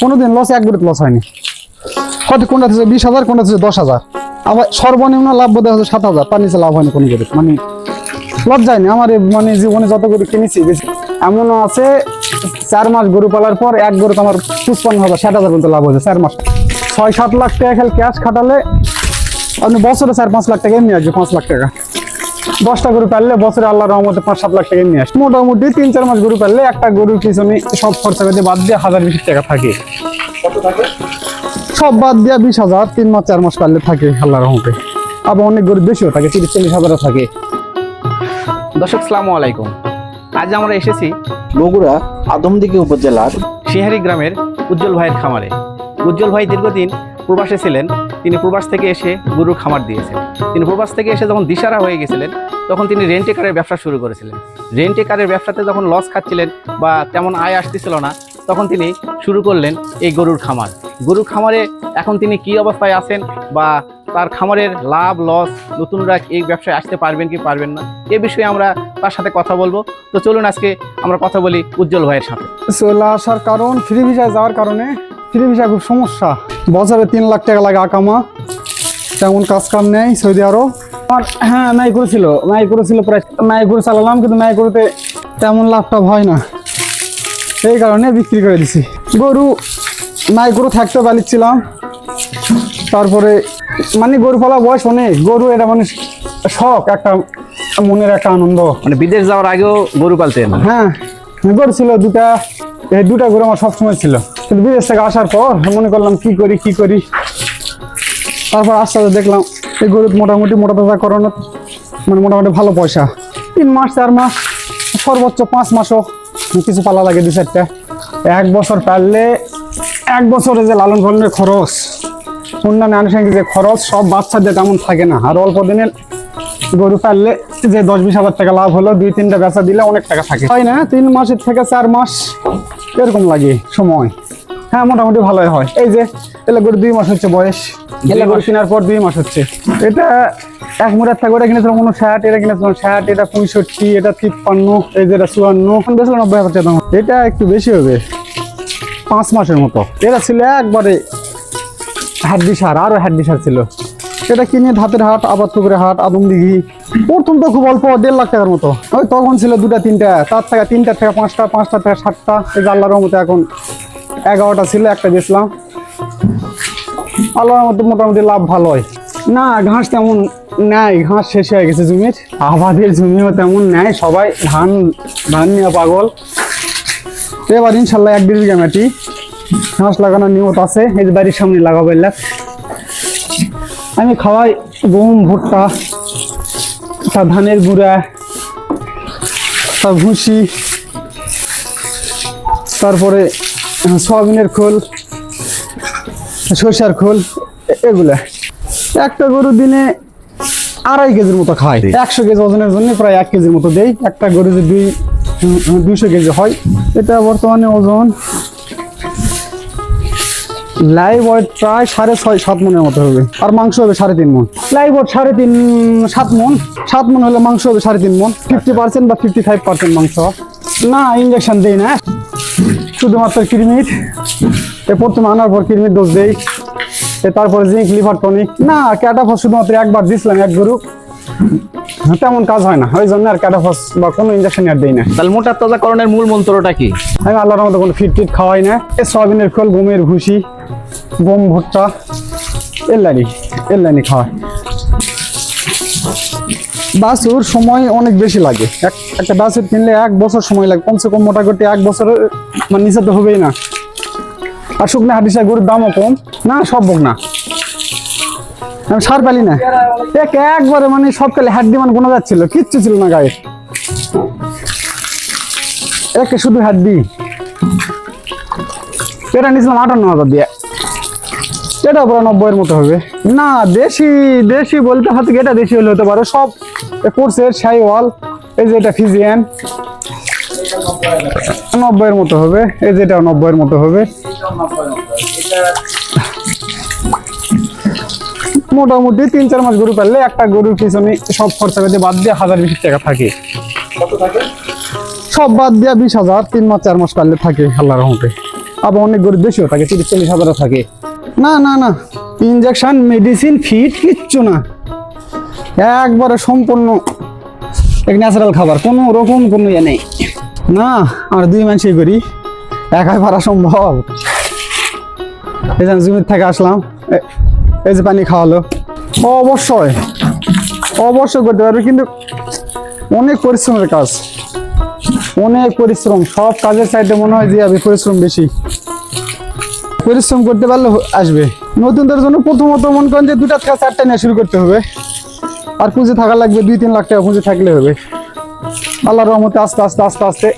কোনোদিন লস এক গরুতে লস হয়নি। কত কোনটা হচ্ছে বিশ হাজার, কোনটা হচ্ছে দশ হাজার। আবার সর্বনিম্ন লাভ বোধ হচ্ছে সাত হাজার। তার নিচে লাভ হয়নি কোনো গরু মানে লজ্জায়নি আমার মানে জীবনে যত গরু কিনেছি এমনও আছে, চার মাস গরু পালার পর এক গরু আমার পঁচপান্ন হাজার, ষাট হাজার পর্যন্ত লাভ হয়েছে চার মাস। ছয়, সাত লাখ টাকা খেল ক্যাশ খাটালে আপনি বছরে চার, পাঁচ লাখ টাকা এমনি আসবে, পাঁচ লাখ টাকা। দশটা গরু পারলে বছরে আল্লাহ রহমতে পাঁচ সাত লাখ টাকা এমনি আসবে মোটামুটি তিন চার মাস গরু পারলে একটা গরুর পিছনে সব খরচা করতে বাদ দিয়ে হাজার বিশ টাকা থাকে। সব বাদ দিয়ে বিশ হাজার তিন মাস চার মাস পারলে থাকে আল্লাহ রহমতে। আবার অনেক গরু বেশিও থাকে তিরিশ চল্লিশ হাজারও থাকে। দর্শক সালামু আলাইকুম। আজ আমরা এসেছি বগুড়া আদমদিঘি উপজেলার শিহারি গ্রামের উজ্জ্বল ভাইয়ের খামারে। উজ্জ্বল ভাই দীর্ঘদিন প্রবাসে ছিলেন। তিনি প্রবাস থেকে এসে গরুর খামার দিয়েছেন। তিনি প্রবাস থেকে এসে যখন দিশারা হয়ে গেছিলেন, তখন তিনি রেন্টে কারের ব্যবসা শুরু করেছিলেন। রেন্টে কারের ব্যবসাতে যখন লস খাচ্ছিলেন বা তেমন আয় আসতেছিল না, তখন তিনি শুরু করলেন এই গরুর খামার। গরুর খামারে এখন তিনি কি অবস্থায় আছেন বা তার খামারের লাভ লস নতুনরা এই ব্যবসায় আসতে পারবেন কি পারবেন না, এ বিষয়ে আমরা তার সাথে কথা বলব। তো চলুন আজকে আমরা কথা বলি উজ্জ্বল ভাইয়ের সাথে। চলে আসার কারণ, ফ্রি ভিসায় যাওয়ার কারণে ফ্রি ভিসা খুব সমস্যা। বছরে তিন লাখ টাকা লাগে আকামা। তেমন কাজ কাম নেই সৌদি আরব। আর হ্যাঁ নাই করেছিল নাই করেছিল প্রায় নাই করে চালালাম কিন্তু নাই করতে তেমন লাভ টাভ হয় না। এই কারণে বিক্রি করে দিছি। গরু নাই গরু থাকতে পারছিলাম তারপরে মানে গরু পালা বয়স অনেক। গরু এটা মানে শখ একটা মনের একটা আনন্দ। মানে বিদেশ যাওয়ার আগেও গরু পালতেন? হ্যাঁ গরু ছিল দুটা এই দুটা গরু আমার সবসময় ছিল। বিদেশ থেকে আসার পর মনে করলাম কি করি কি করি। তারপর আস্তে আস্তে দেখলাম এই গরু মোটামুটি মোটা তাজা করানো মানে মোটামুটি ভালো পয়সা। তিন মাস, চার মাস, সর্বোচ্চ পাঁচ মাসও কিছু পালা লাগে দু চারটা। এক বছর পারলে এক বছরে যে লালন পালনের খরচ, অন্যান্য আনুষঙ্গিক যে খরচ, সব বাচ্চাদের তেমন থাকে না। আর অল্প দিনের গরু পারলে যে দশ বিশ হাজার টাকা লাভ হলো, দুই তিনটা বেচা দিলে অনেক টাকা থাকে। হয় না, তিন মাসের থেকে চার মাস, এরকম লাগে সময়। হ্যাঁ মোটামুটি ভালোই হয়। এই যে এলে গরু দুই মাস হচ্ছে বয়স। এলে গরু কেনার পর দুই মাস হচ্ছে। এটা এক মুড়ার থাকে ওটা কিনেছিলাম কোনো ষাট এটা কিনেছিলাম ষাট এটা পঁয়ষট্টি এটা তিপ্পান্ন এই যে এটা চুয়ান্ন এখন বেশি নব্বই হাজার টাকা দাম। এটা একটু বেশি হবে পাঁচ মাসের মতো। এটা ছিল একবারে হাড্ডি সার আরও হাড্ডি সার ছিল। এটা কিনে ধাতের হাট আবার পুকুরে হাট আদম দিঘি। প্রথম তো খুব অল্প দেড় লাখ টাকার মতো। ওই তখন ছিল দুটা তিনটা তার থেকে তিনটা থেকে পাঁচটা পাঁচটা থেকে সাতটা এই আল্লাহর মতো এখন এগারোটা ছিল, একটা বেচলাম। আল্লাহর মতো মোটামুটি লাভ ভালো হয় না, ঘাস তেমন নেয় ঘাস শেষ হয়ে গেছে জমির। আবাদের জমিও তেমন নেয় সবাই ধান ধান নিয়ে পাগল। এবার ইনশাল্লাহ এক বিঘা মাটি, ঘাস লাগানোর নিয়ত আছে, এই বাড়ির সামনে লাগাবো এলাক আমি খাওয়াই গম, ভুট্টা, তা ধানের গুঁড়া, তা ভুসি, তারপরে সয়াবিনের খোল সরষার খোল এগুলা। একটা গরু দিনে আড়াই কেজির মতো খায়। একশো কেজি ওজনের জন্য প্রায় এক কেজির মতো দেই একটা গরু যে দুই দুইশো কেজি হয় এটা বর্তমানে ওজন লাইভ ওয়েট প্রায় সাড়ে ছয় সাত মনের মতো হবে। আর মাংস হবে সাড়ে তিন মন। লাইভ ওয়েট সাড়ে তিন সাত মন। সাত মন হলে মাংস হবে সাড়ে তিন মন। ফিফটি পার্সেন্ট বা ফিফটি ফাইভ পার্সেন্ট মাংস। না ইঞ্জেকশন দেই না। শুধুমাত্র কিরমিট এ প্রথমে আনার পর কিরমিট ডোজ দেই এ তারপরে জিঙ্ক লিভার টনিক না ক্যাটাফস শুধুমাত্র একবার দিছিলাম এক গরু। তেমন কাজ হয় না ওই জন্য আর ক্যাটাফস বা কোনো ইঞ্জেকশন আর দেই না। তাহলে মোটা তাজাকরণের মূল মন্ত্রটা কি? আমি আল্লাহর মতো কোনো ফিট টিট খাওয়াই না। এ সয়াবিনের খোল গমের ভুসি গম ভুট্টা এল্লানি এল্লানি খাওয়াই। বাছুর সময় অনেক বেশি লাগে। এক একটা বাছুর কিনলে এক বছর সময় লাগে। কমসে কম মোটা করতে এক বছর মানে নিচে তো হবেই না। আর শুকনো হাডিসা গরুর দামও কম। না, সব বোক না আমি সার পালি না। এক একবারে মানে সবকালে হাড্ডি মানে গোনা যাচ্ছিল। কিচ্ছু ছিল না গায়ে। একে শুধু হাড্ডি। এটা নিয়েছিলাম আটান্ন হাজার দিয়ে। এটা পুরো নব্বইয়ের মতো হবে। না দেশি দেশি বলতে হয়তো এটা দেশি হলে হতে পারে? সব কোর্সের শাই ওয়াল এই যে এটা ফিজিয়ান। নব্বইয়ের মতো হবে এই যে এটা নব্বইয়ের মতো হবে। মোটামুটি তিন চার মাস গরু পারলে একটা গরুর পিছনে সব খরচা করতে বাদ দিয়ে হাজার বিশ টাকা থাকে। সব বাদ দিয়ে বিশ হাজার তিন মাস চার মাস পারলে থাকে আল্লাহ রহমতে। আবার অনেক গরু বেশিও থাকে তিরিশ চল্লিশ হাজারও থাকে। না না না। ইনজেকশন মেডিসিন ফিট কিচ্ছু না। একবারে সম্পূর্ণ এক ন্যাচারাল খাবার, কোনো রকম কোনো ইয়ে নেই। না, আর দুই মানুষই করি, একাই পারা সম্ভব। এই যে জমির থেকে আসলাম এই যে পানি খাওয়ালো। অবশ্যই অবশ্যই করতে পারবে, কিন্তু অনেক পরিশ্রমের কাজ। অনেক পরিশ্রম, সব কাজের সাইডে মনে হয় যে আমি পরিশ্রম বেশি। পরিশ্রম করতে পারলে আসবে। নতুনদের জন্য প্রথমত মনে করেন যে দুটা থেকে চারটা নিয়ে শুরু করতে হবে। আর পুঁজি থাকা লাগবে, দুই তিন লাখ টাকা পুঁজি থাকলে হবে। আল্লাহর রহমতে আস্তে আস্তে আস্তে আস্তে।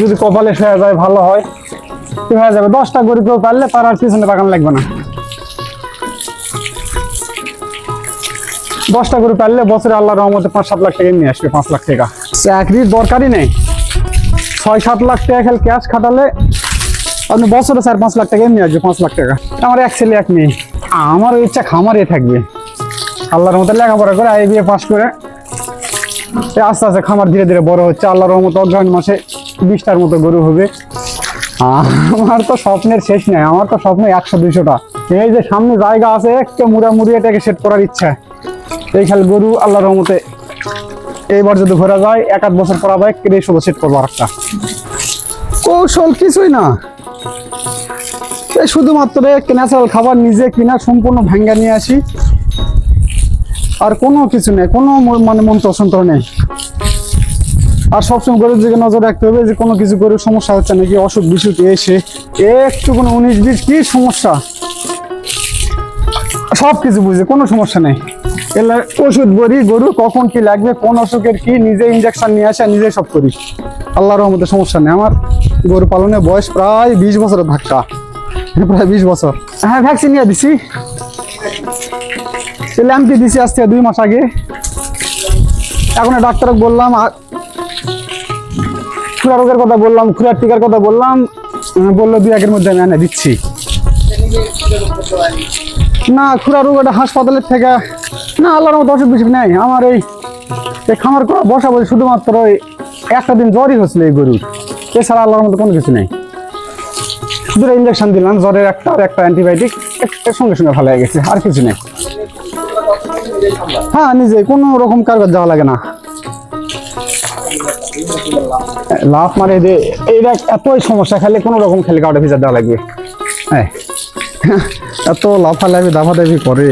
যদি কপালে হয়ে যায়, ভালো হয়। হয়ে যাবে। দশটা গরিব কেউ পারলে তার আর পিছনে বাগান লাগবে না। দশটা গরু পারলে বছরে আল্লাহ রহমতে পাঁচ, সাত লাখ টাকা নিয়ে আসবে, পাঁচ লাখ টাকা। চাকরির দরকারই নেই। ছয়, সাত লাখ টাকা খেলে ক্যাশ খাটালে আপনি বছরে চার, পাঁচ লাখ টাকা এমনি আসবে, পাঁচ লাখ টাকা। আমার এক ছেলে, এক মেয়ে। আমার ইচ্ছা খামারে থাকবে। আল্লাহর মতো লেখাপড়া করে আই বিয়ে পাস করে আস্তে আস্তে খামার ধীরে ধীরে বড় হচ্ছে। আল্লাহর রহমত অগ্রহণ মাসে বিশটার মতো গরু হবে। আমার তো স্বপ্নের শেষ নেই, আমার তো স্বপ্ন একশো, দুইশোটা। এই যে সামনে জায়গা আছে, একটু মুড়ামুড়ি এটাকে সেট করার ইচ্ছা। এই খালি গরু আল্লাহর রহমতে এইবার যদি ঘোরা যায়, এক আধ বছর পর আবার কেটে সেট করব আরেকটা। কৌশল কিছুই না। শুধুমাত্র ন্যাচারাল খাবার নিজে কিনা, সম্পূর্ণ ভাঙ্গা নিয়ে আসি। আর কোনো কিছু নেই, কোনো মানে মন সন্ত্র নেই। আর সবসময় গরুর দিকে নজর রাখতে হবে যে কোনো কিছু গরুর সমস্যা হচ্ছে নাকি, অসুখ বিসুখ এসে একটু কোনো উনিশ বিশ, কি সমস্যা? সব কিছু বুঝে, কোনো সমস্যা নেই। এলে ওষুধ বড়ি গরু কখন কি লাগবে, কোন অসুখের কি, নিজে ইঞ্জেকশন নিয়ে আসে, নিজে সব করি। আল্লাহর রহমতে সমস্যা নেই। আমার গরু পালনে বয়স প্রায় বিশ বছরের ধাক্কা। প্রায় বিশ বছর। হ্যাঁ ভ্যাকসিন নিয়ে দিছি। ল্যাম্পি দিছি আজ দুই মাস আগে। এখন ডাক্তারকে বললাম খুরা রোগের কথা বললাম খুরার টিকার কথা বললাম। বলল, দুই একের মধ্যে আমি এনে দিচ্ছি। না খুরা রোগ এটা হাসপাতালের থেকে না, আল্লাহর মতো অসুখ বিসুখ নেই। আমার এই খামার করা বসা বসে শুধুমাত্র ওই একটা দিন জ্বরই হচ্ছিল এই গরুর। এছাড়া আল্লাহর মতো কোনো কিছু নেই। দুটো ইঞ্জেকশন দিলাম, জ্বরের একটা আর একটা অ্যান্টিবায়োটিক একটা সঙ্গে সঙ্গে ভালো হয়ে গেছে, আর কিছু নেই। হ্যাঁ নিজে, কোনো রকম কারবার যাওয়া লাগে না। লাভ মারে যে এইটা এতই সমস্যা, খেলে কোনো রকম খেলে কাউটা ভিজা দেওয়া লাগবে। হ্যাঁ এত লাফালাফি দাফাদাফি করে।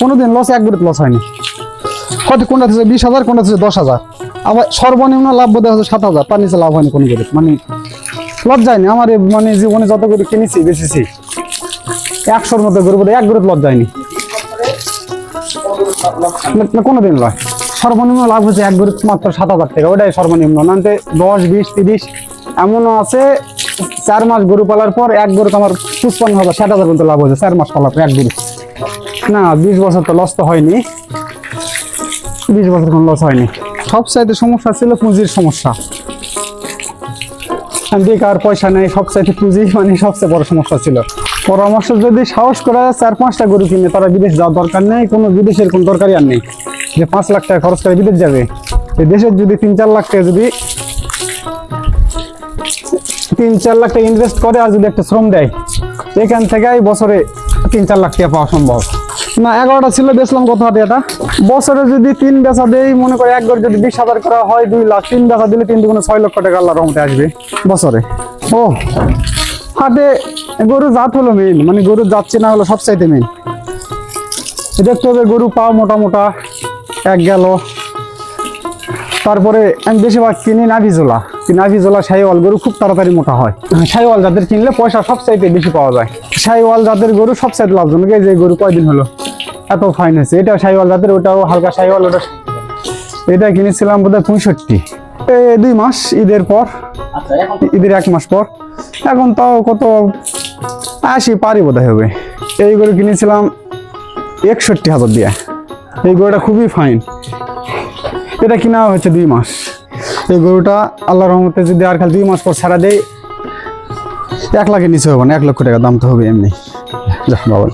কোনোদিন লস এক লস হয়নি। কত, কোনটা থেকে বিশ হাজার, কোনটা থেকে দশ হাজার। আবার সর্বনিম্ন লাভ বোধ হয় সাত হাজার, তার নিচে লাভ হয়নি কোনো গ্রুপ মানে লস যায়নি আমার মানে জীবনে যত গরু কিনেছি, বেচেছি, একশোর মধ্যে গরু বোধহয় এক গ্রুপ লস যায়নি না- না, কোনোদিন নয় সর্বনিম্ন লাভ হচ্ছে এক গরু মাত্র সাত হাজার টাকা। ওটাই সর্বনিম্ন। নানতে দশ, বিশ, তিরিশ, এমনও আছে, চার মাস গরু পালার পর এক গরু আমার পঁচপান্ন হাজার, ষাট হাজার পর্যন্ত লাভ হয়েছে চার মাস পালার পর এক গরু। না, বিশ বছর তো লস তো হয়নি। বিশ বছর কোনো লস হয়নি। সবচাইতে সমস্যা ছিল পুঁজির সমস্যা। বেকার পয়সা নেই, সবচাইতে পুঁজি মানে সবচেয়ে বড় সমস্যা ছিল। পরামর্শ যদি সাহস করে চার পাঁচটা গরু কিনে, তারা বিদেশ যাওয়ার দরকার নেই, কোনো বিদেশের কোনো দরকারই আর নেই। যে পাঁচ লাখ টাকা খরচ করে বিদেশ যাবে। দেশের যদি তিন চার লাখ টাকা যদি তিন চার লাখ টাকা ইনভেস্ট করে আর যদি একটা শ্রম দেয়, এখান থেকেই বছরে তিন চার লাখ টাকা পাওয়া সম্ভব। না, এগারোটা ছিল, বেচলাম কত হাতে এটা? বছরে যদি তিন বেচা দেই, মনে করে একবার যদি বিশ হাজার করা হয়, দুই লাখ। তিন বেচা দিলে তিন দুগুণে ছয় লক্ষ টাকা আল্লাহ রহমতে আসবে বছরে। ও, হাটে গরু জাত হলো মেইন মানে গরু যাচ্ছে না হলো সবচাইতে মেইন দেখতে হবে গরু পা মোটা মোটা, এক গেল। তারপরে আমি বেশিরভাগ কিনি নাভিজোলা নাভিজোলা শাহিওয়াল গরু খুব তাড়াতাড়ি মোটা হয়। শাহিওয়াল জাতের কিনলে পয়সা সব সবচাইতে বেশি পাওয়া যায়। শাহিওয়াল জাতের গরু সব সবচাইতে লাভজনক, এই যে গরু কয়দিন হলো? এত ফাইন হয়েছে। এটা শাহিওয়াল জাতের ওটাও হালকা শাহিওয়াল ওটা এটা কিনেছিলাম বোধহয় পঁয়ষট্টি। এই দুই মাস ঈদের পর ঈদের এক মাস পর। এখন তাও কত? আশি পারি বোধহয় হবে। এই গরু কিনেছিলাম একষট্টি হাজার দিয়ে। এই গরুটা খুবই ফাইন এটা কিনা হচ্ছে দুই মাস। এই গরুটা আল্লাহ রহমতে যদি আর খালি দুই মাস পর ছাড়া দেয় এক লাখের নিচে হবে না এক লক্ষ টাকা দাম তো হবে এমনি। বাবা।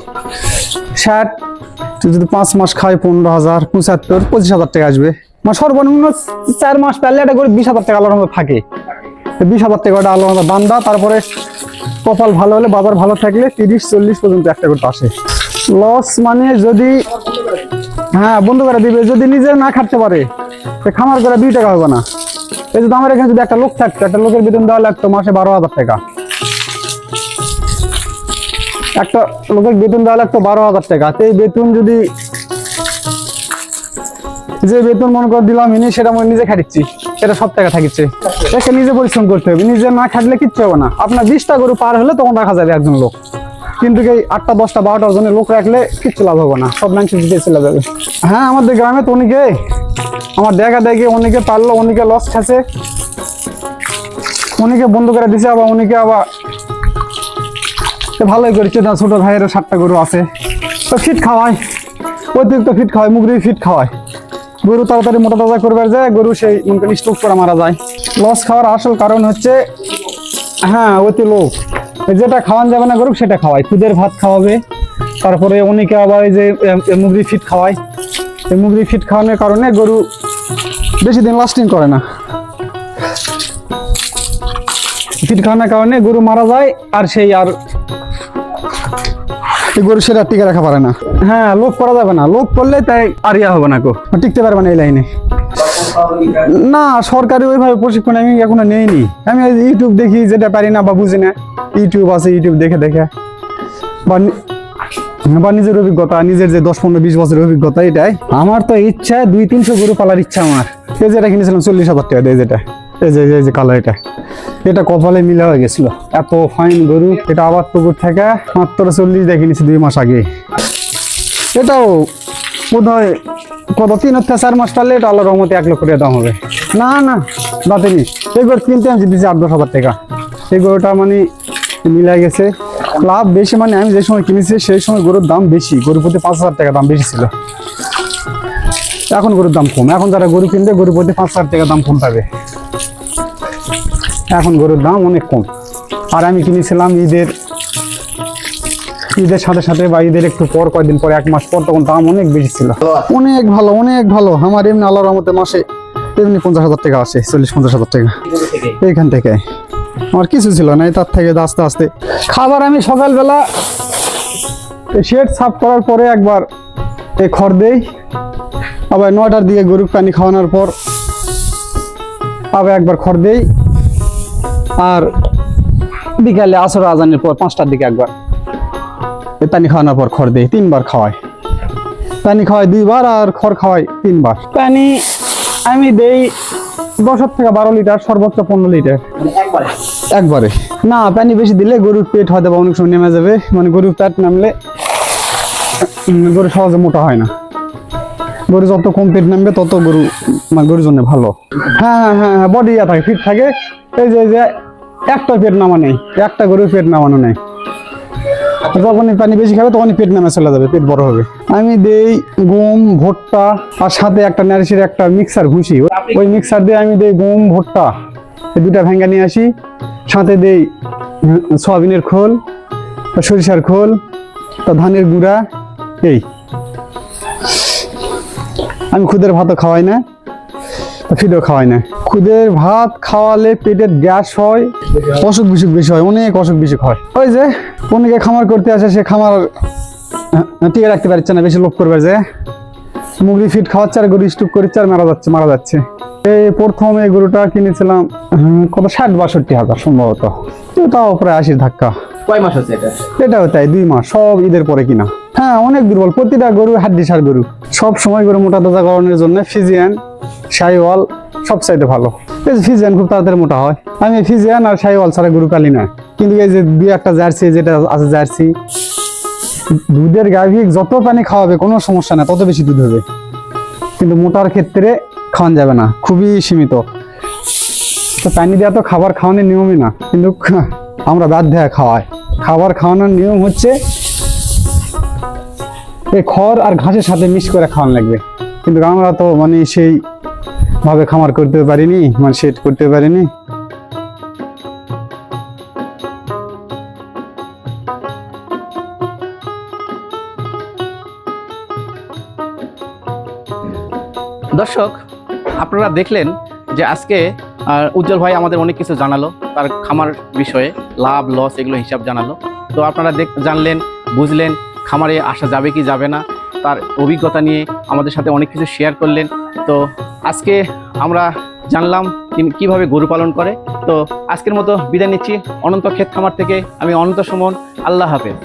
ষাট যদি পাঁচ মাস খায় পনেরো হাজার, পঁচাত্তর, পঁচিশ হাজার টাকা আসবে। মানে সর্বনিম্ন চার মাস পেলে একটা করে বিশ হাজার টাকা আল্লাহর রহমতে থাকে। বিশ হাজার টাকা ওটা আলাদা বান্দা তারপরে কপাল ভালো হলে বাজার ভালো থাকলে তিরিশ, চল্লিশ পর্যন্ত একটা করতে আসে। লস মানে যদি হ্যাঁ বন্ধ করে দিবে, যদি নিজে না খাটতে পারে খামার করে দুই টাকা হবে না। এই যদি আমার এখানে যদি একটা লোক থাকতো, একটা লোকের বেতন দেওয়া লাগতো মাসে বারো হাজার টাকা। একটা লোকের বেতন দেওয়া লাগতো বারো হাজার টাকা। এই বেতন যদি যে বেতন মনে করে দিলাম ইনি, সেটা মনে নিজে খাটিচ্ছি। সেটা সব টাকা থাকিচ্ছে। একে নিজে পরিশ্রম করতে হবে। নিজে না খাটলে কিচ্ছু হবে না। আপনার বিশটা গরু পার হলে তখন রাখা যাবে একজন লোক। কিন্তু এই আটটা, দশটা, বারোটা জনের লোক রাখলে কিচ্ছু লাভ হবে না। সব মানুষ দিতে চলে যাবে। হ্যাঁ আমাদের গ্রামে তো অনেকে, আমার দেখা দেখে অনেকে পারল, অনেকে লস খাচ্ছে। অনেকে বন্ধ করে দিছে, আবার অনেকে আবার ভালোই করেছে না ছোট ভাইয়ের সাতটা গরু আছে। তো ফিট খাওয়ায়। অতিরিক্ত ফিট খাওয়ায় মুগরি ফিট খাওয়ায়। গরু তাড়াতাড়ি মোটা তাজা করবার যায় গরু সেই মনে স্ট্রোক করে মারা যায়। লস খাওয়ার আসল কারণ হচ্ছে হ্যাঁ অতি লোক যেটা খাওয়ান যাবে না গরু, সেটা খাওয়ায়। খুদের ভাত খাওয়াবে। তারপরে অনেকে আবার এই যে মুগরি ফিট খাওয়ায়। এই মুগরি ফিট খাওয়ানোর কারণে গরু বেশি দিন লাস্টিং করে না। ফিট খাওয়ানোর কারণে গরু মারা যায়, আর সেই আর গরু সেটা টিকে রাখা পারে না। হ্যাঁ লোক করা যাবে না। লোক করলে তাই আর ইয়া হবে না গো। টিকতে পারবে না এই লাইনে। না সরকারি ওইভাবে প্রশিক্ষণ আমি এখনও নেইনি। আমি ইউটিউব দেখি যেটা পারি না বা বুঝি না। ইউটিউব আছে ইউটিউব দেখে দেখে। বা নিজের অভিজ্ঞতা নিজের যে দশ পনেরো বিশ বছরের অভিজ্ঞতা এটাই। আমার তো ইচ্ছা দুই তিনশো গরু পালার ইচ্ছা আমার। এই যেটা কিনেছিলাম চল্লিশ হাজার টাকা দিয়ে যেটা। এই যে এই যে কালার এটা। এটা কপালে মিলে হয়ে গেছিল। এত ফাইন গরু, এটা আবার পুকুর থেকে মাত্র চল্লিশ দিয়ে কিনেছি দুই মাস আগে। এটাও বোধ হয় কত, তিন থেকে চার মাস পারলে এটা আল্লাহর রহমতে এক লক্ষ টাকা দাম হবে। না না দাঁতেনি এই গরু কিনতে আমি দিচ্ছি আট, দশ হাজার টাকা। এই গরুটা মানে মিলে গেছে। লাভ বেশি মানে আমি যে সময় কিনেছি সেই সময় গরুর দাম বেশি। গরু প্রতি পাঁচ হাজার টাকা দাম বেশি ছিল। এখন গরুর দাম কম। এখন যারা গরু কিনবে গরু প্রতি পাঁচ হাজার টাকা দাম কম পাবে। এখন গরুর দাম অনেক কম। আর আমি কিনেছিলাম ঈদের ঈদের সাথে সাথে বা ঈদের একটু পর, কয়েকদিন পর, এক মাস পর, তখন দাম অনেক বেশি ছিল। অনেক ভালো অনেক ভালো। আমার এমনি আল্লাহ রহমতে মাসে এমনি পঞ্চাশ হাজার টাকা আসে, চল্লিশ, পঞ্চাশ হাজার টাকা। এইখান থেকে। আমার কিছু ছিল না তার থেকে আস্তে আস্তে। খাবার আমি সকালবেলা শেড সাফ করার পরে একবার এই খড় দেই। আবার নয়টার দিকে গরুর পানি খাওয়ানোর পর আবার একবার খড় দেই। আর বিকালে আসর আজানের পর পাঁচটার দিকে একবার। পানি খাওয়ানোর পর খড় দেই, তিনবার খাওয়াই। পানি খাওয়াই দুইবার আর খড় খাওয়াই তিনবার। পানি আমি দেই দশ থেকে বারো লিটার, সর্বোচ্চ পনেরো লিটার। একবারে। না, পানি বেশি দিলে গরুর পেট হয়তো অনেক সময় নেমে যাবে। মানে গরুর পেট নামলে গরু সহজে মোটা হয় না। গরু যত কম পেট নামবে, তত গরু মানে গরুর জন্য ভালো। হ্যাঁ হ্যাঁ হ্যাঁ হ্যাঁ বডি ইয়া থাকে ফিট থাকে। এই যে যে, একটা পেট নামা নেই, একটা গরুর পেট নামানো নেই। যখনই পানি বেশি খাবে, তখনই পেট নামে চলে যাবে, পেট বড় হবে। আমি দেই গম, ভুট্টা, আর সাথে একটা নারিশের একটা মিক্সার ভুসি ওই মিক্সার দিয়ে আমি দেই গম, ভুট্টা, এই দুটা ভেঙ্গা নিয়ে আসি। সাথে দেই সয়াবিনের খোল, সরিষার খোল, তা ধানের গুঁড়া, এই। আমি খুদের ভাতও খাওয়াই না ফিডও খাওয়াই না। খুদের ভাত খাওয়ালে পেটের গ্যাস হয়, অসুখ বিসুখ বেশি হয়, অনেক অসুখ বিসুখ হয়। ওই যে, অনেকে খামার করতে আসে, সে খামার টিকে রাখতে পারছে না, বেশি লোভ করবে যে। মুগরি ফিট খাওয়াচ্ছে আর গরু স্টুপ করছে আর মারা যাচ্ছে মারা যাচ্ছে। এই প্রথম এই গরুটা কিনেছিলাম কত, ষাট, বাষট্টি হাজার সম্ভবত। তাও প্রায় আশির ধাক্কা। কয় মাস হচ্ছে এটা? এটাও তাই, দুই মাস, সব ঈদের পরে কিনা। হ্যাঁ অনেক দুর্বল, প্রতিটা গরু হাড্ডি সার গরু। সব সময় গরু মোটা তাজা করানোর জন্য ফিজিয়ান শাইওয়াল সব চাইতে ভালো। এই ফিজিয়ান খুব তাড়াতাড়ি মোটা হয়। আমি ফিজিয়ান আর শাইওয়াল ছাড়া গরু পালি না। কিন্তু এই যে দুই একটা জার্সি যেটা আছে জার্সি, দুধের গাভী যত পানি খাওয়াবে কোনো সমস্যা না, তত বেশি দুধ হবে। কিন্তু মোটার ক্ষেত্রে খাওয়ান যাবে না, খুবই সীমিত। তো পানি দেওয়া তো খাবার খাওয়ানোর নিয়মই না, কিন্তু আমরা বাধ্য খাওয়াই খাবার খাওয়ানোর নিয়ম হচ্ছে এই খড় আর ঘাসের সাথে মিক্স করে খাওয়ানো লাগবে। কিন্তু আমরা তো মানে সেই ভাবে খামার করতে পারিনি মানে সেট করতে পারিনি। দর্শক, আপনারা দেখলেন যে আজকে আর উজ্জ্বল ভাই আমাদের অনেক কিছু জানালো, তার খামার বিষয়ে লাভ লস এগুলো হিসাব জানালো। তো আপনারা দেখ, জানলেন, বুঝলেন, খামারে আসা যাবে কি যাবে না, তার অভিজ্ঞতা নিয়ে আমাদের সাথে অনেক কিছু শেয়ার করলেন। তো আজকে আমরা জানলাম তিনি কীভাবে গরু পালন করে। তো আজকের মতো বিদায় নিচ্ছি। অনন্ত ক্ষেত খামার থেকে আমি অনন্ত সুমন। আল্লাহ হাফেজ।